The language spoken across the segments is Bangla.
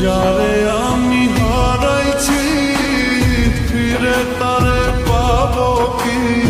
যারে আমি হারাইছি ফিরে তারে পাবো কি?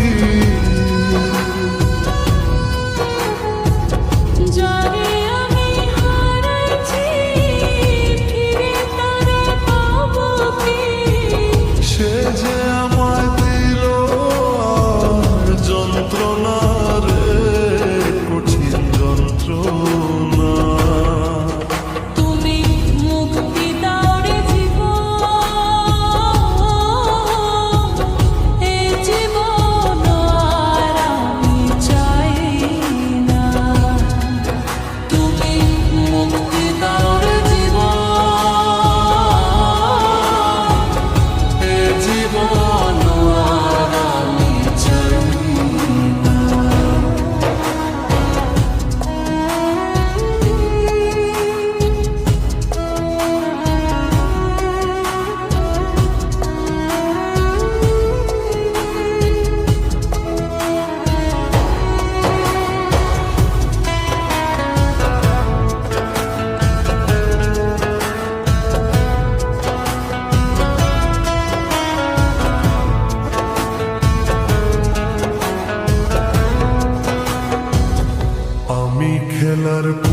Yollar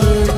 love.